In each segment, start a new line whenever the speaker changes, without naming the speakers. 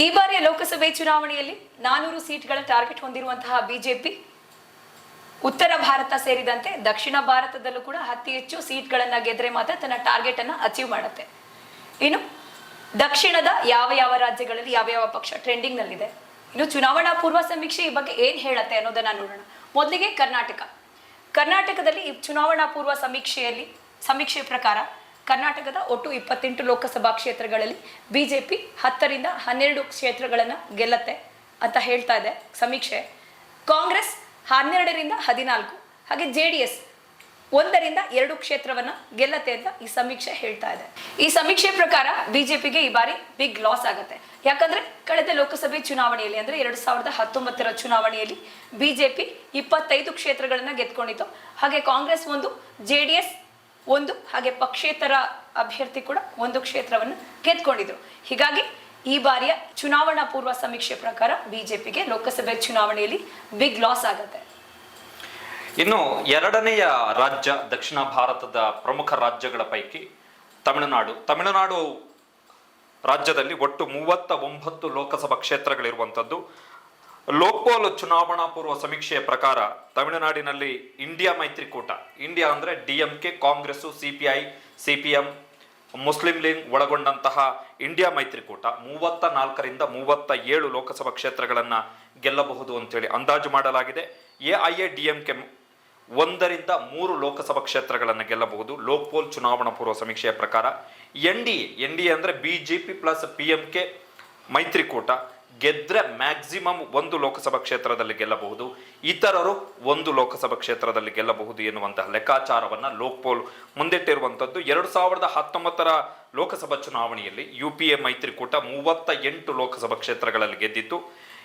ಈ ಬಾರಿಯ ಲೋಕಸಭೆ ಚುನಾವಣೆಯಲ್ಲಿ ನಾನೂರು ಸೀಟ್ಗಳ ಟಾರ್ಗೆಟ್ ಹೊಂದಿರುವಂತಹ ಬಿಜೆಪಿ, ಉತ್ತರ ಭಾರತ ಸೇರಿದಂತೆ ದಕ್ಷಿಣ ಭಾರತದಲ್ಲೂ ಕೂಡ ಅತಿ ಹೆಚ್ಚು ಸೀಟ್ಗಳನ್ನ ಗೆದ್ರೆ ಮಾತ್ರ ತನ್ನ ಟಾರ್ಗೆಟ್ ಅನ್ನ ಅಚೀವ್ ಮಾಡುತ್ತೆ. ಇನ್ನು ದಕ್ಷಿಣದ ಯಾವ ಯಾವ ರಾಜ್ಯಗಳಲ್ಲಿ ಯಾವ ಯಾವ ಪಕ್ಷ ಟ್ರೆಂಡಿಂಗ್ ನಲ್ಲಿದೆ ಇನ್ನು ಚುನಾವಣಾ ಪೂರ್ವ ಸಮೀಕ್ಷೆ ಈ ಬಗ್ಗೆ ಏನ್ ಹೇಳತ್ತೆ ಅನ್ನೋದನ್ನ ನೋಡೋಣ. ಮೊದಲಿಗೆ ಕರ್ನಾಟಕ. ಕರ್ನಾಟಕದಲ್ಲಿ ಚುನಾವಣಾ ಪೂರ್ವ ಸಮೀಕ್ಷೆಯಲ್ಲಿ, ಸಮೀಕ್ಷೆ ಪ್ರಕಾರ ಕರ್ನಾಟಕದ ಒಟ್ಟು ಇಪ್ಪತ್ತೆಂಟು ಲೋಕಸಭಾ ಕ್ಷೇತ್ರಗಳಲ್ಲಿ ಬಿಜೆಪಿ ಹತ್ತರಿಂದ ಹನ್ನೆರಡು ಕ್ಷೇತ್ರಗಳನ್ನು ಗೆಲ್ಲತ್ತೆ ಅಂತ ಹೇಳ್ತಾ ಇದೆ. ಸಮೀಕ್ಷೆ, ಕಾಂಗ್ರೆಸ್ ಹನ್ನೆರಡರಿಂದ ಹದಿನಾಲ್ಕು, ಹಾಗೆ ಜೆ ಡಿ ಎಸ್ ಒಂದರಿಂದ ಎರಡು ಕ್ಷೇತ್ರವನ್ನ ಗೆಲ್ಲತ್ತೆ ಅಂತ ಈ ಸಮೀಕ್ಷೆ ಹೇಳ್ತಾ ಇದೆ. ಈ ಸಮೀಕ್ಷೆ ಪ್ರಕಾರ ಬಿಜೆಪಿಗೆ ಈ ಬಾರಿ ಬಿಗ್ ಲಾಸ್ ಆಗುತ್ತೆ. ಯಾಕಂದ್ರೆ ಕಳೆದ ಲೋಕಸಭೆ ಚುನಾವಣೆಯಲ್ಲಿ, ಅಂದ್ರೆ ಎರಡ್ ಸಾವಿರದ ಹತ್ತೊಂಬತ್ತರ ಚುನಾವಣೆಯಲ್ಲಿ ಬಿಜೆಪಿ ಇಪ್ಪತ್ತೈದು ಕ್ಷೇತ್ರಗಳನ್ನ ಗೆದ್ಕೊಂಡಿತ್ತು. ಹಾಗೆ ಕಾಂಗ್ರೆಸ್ ಒಂದು ಜೆ ಡಿ ಎಸ್ ಒಂದು, ಹಾಗೆ ಪಕ್ಷೇತರ ಅಭ್ಯರ್ಥಿ ಕೂಡ ಒಂದು ಕ್ಷೇತ್ರವನ್ನು ಗೆದ್ಕೊಂಡಿದ್ರು. ಹೀಗಾಗಿ ಈ ಬಾರಿಯ ಚುನಾವಣಾ ಪೂರ್ವ ಸಮೀಕ್ಷೆ ಪ್ರಕಾರ ಬಿಜೆಪಿಗೆ ಲೋಕಸಭೆ ಚುನಾವಣೆಯಲ್ಲಿ ಬಿಗ್ ಲಾಸ್ ಆಗುತ್ತೆ.
ಇನ್ನು ಎರಡನೆಯ ರಾಜ್ಯ ದಕ್ಷಿಣ ಭಾರತದ ಪ್ರಮುಖ ರಾಜ್ಯಗಳ ಪೈಕಿ ತಮಿಳುನಾಡು. ತಮಿಳುನಾಡು ರಾಜ್ಯದಲ್ಲಿ ಒಟ್ಟು ಮೂವತ್ತ ಒಂಬತ್ತು ಲೋಕಸಭಾ ಕ್ಷೇತ್ರಗಳಿರುವಂಥದ್ದು. ಲೋಕ್ಪಾಲ್ ಚುನಾವಣಾ ಪೂರ್ವ ಸಮೀಕ್ಷೆಯ ಪ್ರಕಾರ ತಮಿಳುನಾಡಿನಲ್ಲಿ ಇಂಡಿಯಾ ಮೈತ್ರಿಕೂಟ. ಇಂಡಿಯಾ ಅಂದ್ರೆ D M K, Congress, C P I, C P M, Muslim League ಒಳಗೊಂಡಂತಹ India ಮೈತ್ರಿಕೂಟ. ಮೂವತ್ತ ನಾಲ್ಕರಿಂದ ಮೂವತ್ತ ಏಳು ಲೋಕಸಭಾ ಕ್ಷೇತ್ರಗಳನ್ನ ಗೆಲ್ಲಬಹುದು ಅಂತೇಳಿ ಅಂದಾಜು ಮಾಡಲಾಗಿದೆ. A I A, D M ಒಂದರಿಂದ ಮೂರು ಲೋಕಸಭಾ ಕ್ಷೇತ್ರಗಳನ್ನು ಗೆಲ್ಲಬಹುದು ಲೋಕ್ಪೋಲ್ ಚುನಾವಣಾ ಪೂರ್ವ ಸಮೀಕ್ಷೆಯ ಪ್ರಕಾರ. N D N D A ಅಂದ್ರೆ BJP plus P M K ಮೈತ್ರಿಕೂಟ. ಗೆದ್ರೆ ಮ್ಯಾಕ್ಸಿಮಮ್ ಒಂದು ಲೋಕಸಭಾ ಕ್ಷೇತ್ರದಲ್ಲಿ ಗೆಲ್ಲಬಹುದು. ಇತರರು ಒಂದು ಲೋಕಸಭಾ ಕ್ಷೇತ್ರದಲ್ಲಿ ಗೆಲ್ಲಬಹುದು ಎನ್ನುವಂತಹ ಲೆಕ್ಕಾಚಾರವನ್ನ ಲೋಕ್ಪೋಲ್ ಮುಂದಿಟ್ಟಿರುವಂತದ್ದು ಎರಡು ಸಾವಿರದ ಹತ್ತೊಂಬತ್ತರ ಲೋಕಸಭಾ ಚುನಾವಣೆಯಲ್ಲಿ ಯು ಪಿ ಎ ಮೈತ್ರಿಕೂಟ ಮೂವತ್ತ ಎಂಟು ಲೋಕಸಭಾ ಕ್ಷೇತ್ರಗಳಲ್ಲಿ ಗೆದ್ದಿತ್ತು.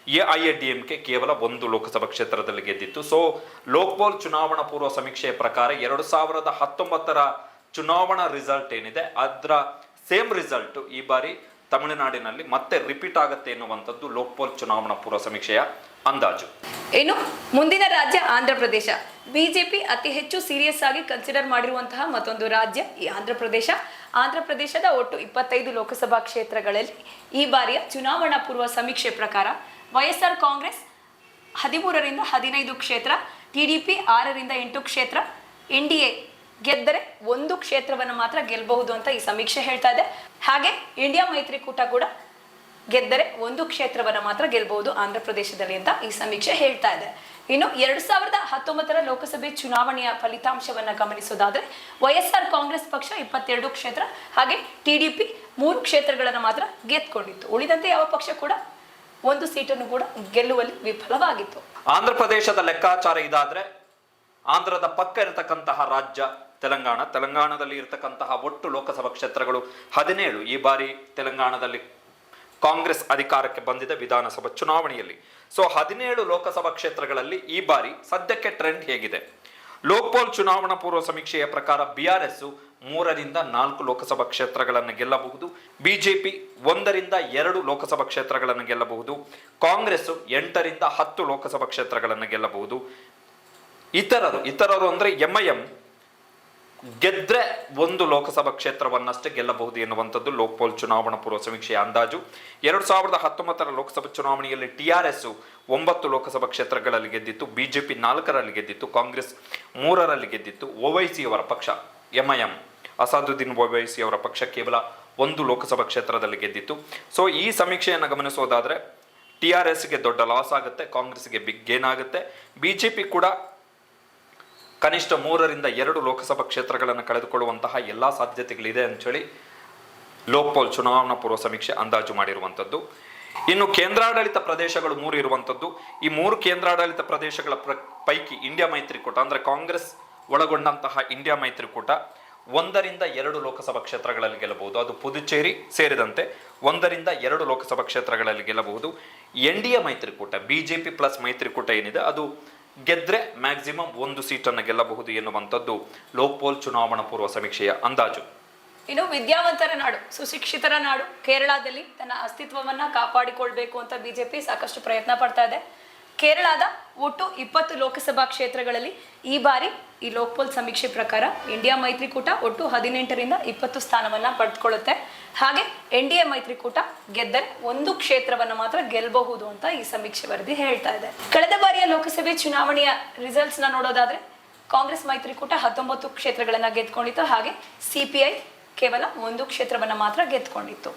A I A D M ಕೇವಲ ಒಂದು ಲೋಕಸಭಾ ಕ್ಷೇತ್ರದಲ್ಲಿ ಗೆದ್ದಿತ್ತು. ಸೊ ಲೋಕ್ಪಾಲ್ ಚುನಾವಣಾ ಪೂರ್ವ ಸಮೀಕ್ಷೆಯ ಪ್ರಕಾರ ಎರಡು ಸಾವಿರದ ಹತ್ತೊಂಬತ್ತರ ಚುನಾವಣಾ ರಿಸಲ್ಟ್ ಏನಿದೆ? ಅದರ ಸೇಮ್ ರಿಸಲ್ಟ್ ಈ ಬಾರಿ ತಮಿಳುನಾಡಿನಲ್ಲಿ ಮತ್ತೆ ರಿಪೀಟ್ ಆಗುತ್ತೆ ಎನ್ನುವಂಥದ್ದು ಲೋಕ್ಪಾಲ್ ಚುನಾವಣಾ ಪೂರ್ವ ಸಮೀಕ್ಷೆಯ ಅಂದಾಜು.
ಏನು ಮುಂದಿನ ರಾಜ್ಯ ಆಂಧ್ರ ಪ್ರದೇಶ. ಬಿಜೆಪಿ ಅತಿ ಹೆಚ್ಚು ಸೀರಿಯಸ್ ಆಗಿ ಕನ್ಸಿಡರ್ ಮಾಡಿರುವಂತಹ ಮತ್ತೊಂದು ರಾಜ್ಯ ಈ ಆಂಧ್ರ ಪ್ರದೇಶ. ಆಂಧ್ರ ಪ್ರದೇಶದ ಒಟ್ಟು ಇಪ್ಪತ್ತೈದು ಲೋಕಸಭಾ ಕ್ಷೇತ್ರಗಳಲ್ಲಿ ಈ ಬಾರಿಯ ಚುನಾವಣಾ ಪೂರ್ವ ಸಮೀಕ್ಷೆ ಪ್ರಕಾರ ವೈಎಸ್ಆರ್ ಕಾಂಗ್ರೆಸ್ ಹದಿಮೂರರಿಂದ ಹದಿನೈದು ಕ್ಷೇತ್ರ ಟಿಡಿಪಿ ಆರರಿಂದ ಎಂಟು ಕ್ಷೇತ್ರ, ಎನ್ ಡಿ ಎ ಗೆದ್ದರೆ ಒಂದು ಕ್ಷೇತ್ರವನ್ನು ಮಾತ್ರ ಗೆಲ್ಲಬಹುದು ಅಂತ ಈ ಸಮೀಕ್ಷೆ ಹೇಳ್ತಾ ಇದೆ. ಹಾಗೆ ಇಂಡಿಯಾ ಮೈತ್ರಿಕೂಟ ಕೂಡ ಗೆದ್ದರೆ ಒಂದು ಕ್ಷೇತ್ರವನ್ನ ಮಾತ್ರ ಗೆಲ್ಲಬಹುದು ಆಂಧ್ರ ಪ್ರದೇಶದಲ್ಲಿ ಅಂತ ಈ ಸಮೀಕ್ಷೆ ಹೇಳ್ತಾ ಇದೆ. ಇನ್ನು ಎರಡ್ ಸಾವಿರದ ಹತ್ತೊಂಬತ್ತರ ಲೋಕಸಭೆ ಚುನಾವಣೆಯ ಫಲಿತಾಂಶವನ್ನ ಗಮನಿಸೋದಾದ್ರೆ ವೈಎಸ್ಆರ್ ಕಾಂಗ್ರೆಸ್ ಪಕ್ಷ ಇಪ್ಪತ್ತೆರಡು ಕ್ಷೇತ್ರ ಹಾಗೆ ಟಿಡಿಪಿ ಮೂರು ಕ್ಷೇತ್ರಗಳನ್ನ ಮಾತ್ರ ಗೆದ್ಕೊಂಡಿತ್ತು. ಉಳಿದಂತೆ ಯಾವ ಪಕ್ಷ ಕೂಡ ಒಂದು ಸೀಟನ್ನು ಕೂಡ ಗೆಲ್ಲುವಲ್ಲಿ ವಿಫಲವಾಗಿತ್ತು.
ಆಂಧ್ರ ಪ್ರದೇಶದ ಲೆಕ್ಕಾಚಾರ ಇದಾದ್ರೆ ಆಂಧ್ರದ ಪಕ್ಕ ಇರತಕ್ಕಂತಹ ರಾಜ್ಯ ತೆಲಂಗಾಣ. ತೆಲಂಗಾಣದಲ್ಲಿ ಇರತಕ್ಕಂತಹ ಒಟ್ಟು ಲೋಕಸಭಾ ಕ್ಷೇತ್ರಗಳು ಹದಿನೇಳು. ಈ ಬಾರಿ ತೆಲಂಗಾಣದಲ್ಲಿ ಕಾಂಗ್ರೆಸ್ ಅಧಿಕಾರಕ್ಕೆ ಬಂದಿದೆ ವಿಧಾನಸಭಾ ಚುನಾವಣೆಯಲ್ಲಿ. ಸೊ ಹದಿನೇಳು ಲೋಕಸಭಾ ಕ್ಷೇತ್ರಗಳಲ್ಲಿ ಈ ಬಾರಿ ಸದ್ಯಕ್ಕೆ ಟ್ರೆಂಡ್ ಹೇಗಿದೆ. ಲೋಕ್ಪಾಲ್ ಚುನಾವಣಾ ಪೂರ್ವ ಸಮೀಕ್ಷೆಯ ಪ್ರಕಾರ ಬಿಆರ್ಎಸ್ ಮೂರರಿಂದ ನಾಲ್ಕು ಲೋಕಸಭಾ ಕ್ಷೇತ್ರಗಳನ್ನು ಗೆಲ್ಲಬಹುದು. ಬಿಜೆಪಿ ಒಂದರಿಂದ ಎರಡು ಲೋಕಸಭಾ ಕ್ಷೇತ್ರಗಳನ್ನು ಗೆಲ್ಲಬಹುದು. ಕಾಂಗ್ರೆಸ್ ಎಂಟರಿಂದ ಹತ್ತು ಲೋಕಸಭಾ ಕ್ಷೇತ್ರಗಳನ್ನು ಗೆಲ್ಲಬಹುದು. ಇತರರು ಇತರರು ಅಂದ್ರೆ ಎಂ ಐ ಎಂ ಗೆದ್ರೆ ಒಂದು ಲೋಕಸಭಾ ಕ್ಷೇತ್ರವನ್ನಷ್ಟೇ ಗೆಲ್ಲಬಹುದು ಎನ್ನುವಂಥದ್ದು ಲೋಕಪಾಲ್ ಚುನಾವಣಾ ಪೂರ್ವ ಸಮೀಕ್ಷೆಯ ಅಂದಾಜು. ಎರಡು ಸಾವಿರದ ಹತ್ತೊಂಬತ್ತರ ಲೋಕಸಭಾ ಚುನಾವಣೆಯಲ್ಲಿ ಟಿ ಆರ್ ಎಸ್ ಒಂಬತ್ತು ಲೋಕಸಭಾ ಕ್ಷೇತ್ರಗಳಲ್ಲಿ ಗೆದ್ದಿತ್ತು ಬಿಜೆಪಿ ನಾಲ್ಕರಲ್ಲಿ ಗೆದ್ದಿತ್ತು, ಕಾಂಗ್ರೆಸ್ ಮೂರರಲ್ಲಿ ಗೆದ್ದಿತ್ತು. ಓವೈಸಿ ಅವರ ಪಕ್ಷ ಎಂಐಎಂ ಅಸಾದುದ್ದೀನ್ ಓವೈಸಿಯವರ ಪಕ್ಷ ಕೇವಲ ಒಂದು ಲೋಕಸಭಾ ಕ್ಷೇತ್ರದಲ್ಲಿ ಗೆದ್ದಿತ್ತು. ಸೊ ಈ ಸಮೀಕ್ಷೆಯನ್ನು ಗಮನಿಸೋದಾದರೆ, ಟಿ ಆರ್ ಎಸ್ಗೆ ದೊಡ್ಡ ಲಾಸ್ ಆಗುತ್ತೆ, ಕಾಂಗ್ರೆಸ್ಗೆ ಬಿಗ್ ಗೇನ್ ಆಗುತ್ತೆ. ಬಿಜೆಪಿ ಕೂಡ ಕನಿಷ್ಠ ಮೂರರಿಂದ ಎರಡು ಲೋಕಸಭಾ ಕ್ಷೇತ್ರಗಳನ್ನು ಕಳೆದುಕೊಳ್ಳುವಂತಹ ಎಲ್ಲ ಸಾಧ್ಯತೆಗಳಿದೆ ಅಂಥೇಳಿ ಲೋಕ್ಪಾಲ್ ಚುನಾವಣಾ ಪೂರ್ವ ಸಮೀಕ್ಷೆ ಅಂದಾಜು ಮಾಡಿರುವಂಥದ್ದು. ಇನ್ನು ಕೇಂದ್ರಾಡಳಿತ ಪ್ರದೇಶಗಳು ಮೂರು ಇರುವಂಥದ್ದು. ಈ ಮೂರು ಕೇಂದ್ರಾಡಳಿತ ಪ್ರದೇಶಗಳ ಪ್ರ, ಪೈಕಿ ಇಂಡಿಯಾ ಮೈತ್ರಿಕೂಟ, ಅಂದರೆ ಕಾಂಗ್ರೆಸ್ ಒಳಗೊಂಡಂತಹ ಇಂಡಿಯಾ ಮೈತ್ರಿಕೂಟ ಒಂದರಿಂದ ಎರಡು ಲೋಕಸಭಾ ಕ್ಷೇತ್ರಗಳಲ್ಲಿ ಗೆಲ್ಲಬಹುದು. ಅದು ಪುದುಚೇರಿ ಸೇರಿದಂತೆ ಒಂದರಿಂದ ಎರಡು ಲೋಕಸಭಾ ಕ್ಷೇತ್ರಗಳಲ್ಲಿ ಗೆಲ್ಲಬಹುದು. ಎನ್ ಡಿ ಎ ಮೈತ್ರಿಕೂಟ, ಬಿ ಜೆ ಪಿ ಪ್ಲಸ್ ಮೈತ್ರಿಕೂಟ ಏನಿದೆ, ಅದು ಗೆದ್ರೆ ಮ್ಯಾಕ್ಸಿಮಮ್ ಒಂದು ಸೀಟನ್ನು ಗೆಲ್ಲಬಹುದು ಎನ್ನುವಂಥದ್ದು ಲೋಕ್ಪೋಲ್ ಚುನಾವಣಾ ಪೂರ್ವ ಸಮೀಕ್ಷೆಯ ಅಂದಾಜು.
ಇನ್ನು ವಿದ್ಯಾವಂತರ ನಾಡು, ಸುಶಿಕ್ಷಿತರ ನಾಡು, ಕೇರಳದಲ್ಲಿ ತನ್ನ ಅಸ್ತಿತ್ವವನ್ನ ಕಾಪಾಡಿಕೊಳ್ಬೇಕು ಅಂತ ಬಿಜೆಪಿ ಸಾಕಷ್ಟು ಪ್ರಯತ್ನ ಪಡ್ತಾ ಇದೆ. ಕೇರಳದ ಒಟ್ಟು ಇಪ್ಪತ್ತು ಲೋಕಸಭಾ ಕ್ಷೇತ್ರಗಳಲ್ಲಿ ಈ ಬಾರಿ ಈ ಲೋಕ್ಪಾಲ್ ಸಮೀಕ್ಷೆ ಪ್ರಕಾರ ಇಂಡಿಯಾ ಮೈತ್ರಿಕೂಟ ಒಟ್ಟು ಹದಿನೆಂಟರಿಂದ ಇಪ್ಪತ್ತು ಸ್ಥಾನವನ್ನ ಪಡೆದುಕೊಳ್ಳುತ್ತೆ ಹಾಗೆ ಎನ್ ಡಿ ಎ ಮೈತ್ರಿಕೂಟ ಗೆದ್ದರೆ ಒಂದು ಕ್ಷೇತ್ರವನ್ನು ಮಾತ್ರ ಗೆಲ್ಲಬಹುದು ಅಂತ ಈ ಸಮೀಕ್ಷೆ ವರದಿ ಹೇಳ್ತಾ ಇದೆ. ಕಳೆದ ಬಾರಿಯ ಲೋಕಸಭೆ ಚುನಾವಣೆಯ ರಿಸಲ್ಟ್ಸ್ನ ನೋಡೋದಾದ್ರೆ ಕಾಂಗ್ರೆಸ್ ಮೈತ್ರಿಕೂಟ ಹತ್ತೊಂಬತ್ತು ಕ್ಷೇತ್ರಗಳನ್ನ ಗೆದ್ಕೊಂಡಿತ್ತು. ಹಾಗೆ ಸಿಪಿಐ ಕೇವಲ ಒಂದು ಕ್ಷೇತ್ರವನ್ನ ಮಾತ್ರ ಗೆದ್ಕೊಂಡಿತ್ತು.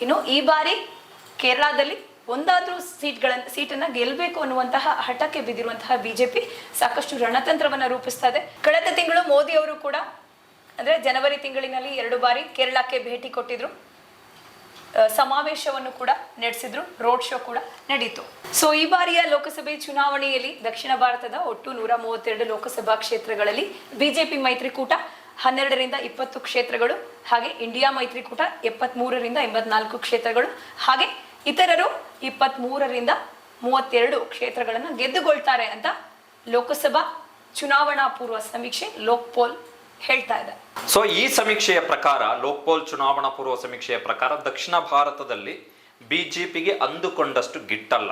ಇನ್ನು ಈ ಬಾರಿ ಕೇರಳದಲ್ಲಿ ಒಂದಾದ್ರೂ ಸೀಟ್ಗಳನ್ನ, ಸೀಟನ್ನ ಗೆಲ್ಲಬೇಕು ಅನ್ನುವಂತಹ ಹಠಕ್ಕೆ ಬಿದ್ದಿರುವಂತಹ ಬಿಜೆಪಿ ಸಾಕಷ್ಟು ರಣತಂತ್ರವನ್ನ ರೂಪಿಸ್ತಾ ಇದೆ. ಕಳೆದ ತಿಂಗಳು ಮೋದಿ ಅವರು ಕೂಡ ಅಂದ್ರೆ ಜನವರಿ ತಿಂಗಳಿನಲ್ಲಿ ಎರಡು ಬಾರಿ ಕೇರಳಕ್ಕೆ ಭೇಟಿ ಕೊಟ್ಟಿದ್ರು. ಸಮಾವೇಶವನ್ನು ಕೂಡ ನಡೆಸಿದ್ರು, ರೋಡ್ ಶೋ ಕೂಡ ನಡೀತು. ಸೊ ಈ ಬಾರಿಯ ಲೋಕಸಭೆ ಚುನಾವಣೆಯಲ್ಲಿ ದಕ್ಷಿಣ ಭಾರತದ ಒಟ್ಟು ನೂರ ಮೂವತ್ತೆರಡು ಲೋಕಸಭಾ ಕ್ಷೇತ್ರಗಳಲ್ಲಿ ಬಿಜೆಪಿ ಮೈತ್ರಿಕೂಟ ಹನ್ನೆರಡರಿಂದ ಇಪ್ಪತ್ತು ಕ್ಷೇತ್ರಗಳು, ಹಾಗೆ ಇಂಡಿಯಾ ಮೈತ್ರಿಕೂಟ ಎಪ್ಪತ್ಮೂರರಿಂದ ಎಂಬತ್ನಾಲ್ಕು ಕ್ಷೇತ್ರಗಳು, ಹಾಗೆ ಇತರರು ಇಪ್ಪತ್ಮೂರರಿಂದ ಮೂವತ್ತೆರಡು ಕ್ಷೇತ್ರಗಳನ್ನು ಗೆದ್ದುಕೊಳ್ತಾರೆ ಅಂತ ಲೋಕಸಭಾ ಚುನಾವಣಾ ಪೂರ್ವ ಸಮೀಕ್ಷೆ ಲೋಕ್ಪೋಲ್ ಹೇಳ್ತಾ ಇದೆ
ಸೊ ಈ ಸಮೀಕ್ಷೆಯ ಪ್ರಕಾರ, ಲೋಕ್ಪಾಲ್ ಚುನಾವಣಾ ಪೂರ್ವ ಸಮೀಕ್ಷೆಯ ಪ್ರಕಾರ ದಕ್ಷಿಣ ಭಾರತದಲ್ಲಿ ಬಿಜೆಪಿಗೆ ಅಂದುಕೊಂಡಷ್ಟು ಗಿಟ್ಟಲ್ಲ.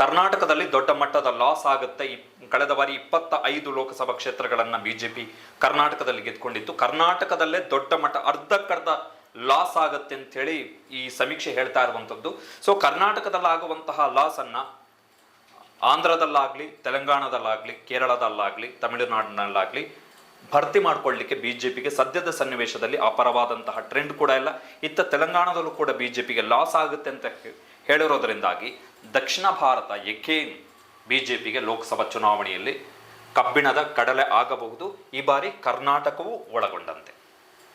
ಕರ್ನಾಟಕದಲ್ಲಿ ದೊಡ್ಡ ಮಟ್ಟದ ಲಾಸ್ ಆಗುತ್ತೆ. ಕಳೆದ ಬಾರಿ ಇಪ್ಪತ್ತ ಐದು ಲೋಕಸಭಾ ಕ್ಷೇತ್ರಗಳನ್ನ ಬಿಜೆಪಿ ಕರ್ನಾಟಕದಲ್ಲಿ ಗೆದ್ಕೊಂಡಿತ್ತು. ಕರ್ನಾಟಕದಲ್ಲೇ ದೊಡ್ಡ ಮಟ್ಟ ಅರ್ಧಕ್ಕರ್ಧ ಲಾಸ್ ಆಗುತ್ತೆ ಅಂತ ಹೇಳಿ ಈ ಸಮೀಕ್ಷೆ ಹೇಳ್ತಾ ಇರುವಂಥದ್ದು. ಸೊ ಕರ್ನಾಟಕದಲ್ಲಾಗುವಂತಹ ಲಾಸ್ ಅನ್ನ ಆಂಧ್ರದಲ್ಲಾಗ್ಲಿ, ತೆಲಂಗಾಣದಲ್ಲಾಗ್ಲಿ, ಕೇರಳದಲ್ಲಾಗ್ಲಿ, ತಮಿಳುನಾಡಿನಲ್ಲಾಗ್ಲಿ ಭರ್ತಿ ಮಾಡ್ಕೊಳ್ಳಿಕ್ಕೆ ಬಿಜೆಪಿಗೆ ಸದ್ಯದ ಸನ್ನಿವೇಶದಲ್ಲಿ ಅಪರವಾದಂತಹ ಟ್ರೆಂಡ್ ಕೂಡ ಇಲ್ಲ. ಇತ್ತ ತೆಲಂಗಾಣದಲ್ಲೂ ಕೂಡ ಬಿಜೆಪಿಗೆ ಲಾಸ್ ಆಗುತ್ತೆ ಅಂತ ಹೇಳಿರೋದರಿಂದಾಗಿ ದಕ್ಷಿಣ ಭಾರತ ಎಕೇನ್ ಬಿಜೆಪಿಗೆ ಲೋಕಸಭಾ ಚುನಾವಣೆಯಲ್ಲಿ ಕಬ್ಬಿಣದ ಕಡಲೆ ಆಗಬಹುದು? ಈ ಬಾರಿ ಕರ್ನಾಟಕವೂ ಒಳಗೊಂಡಂತೆ.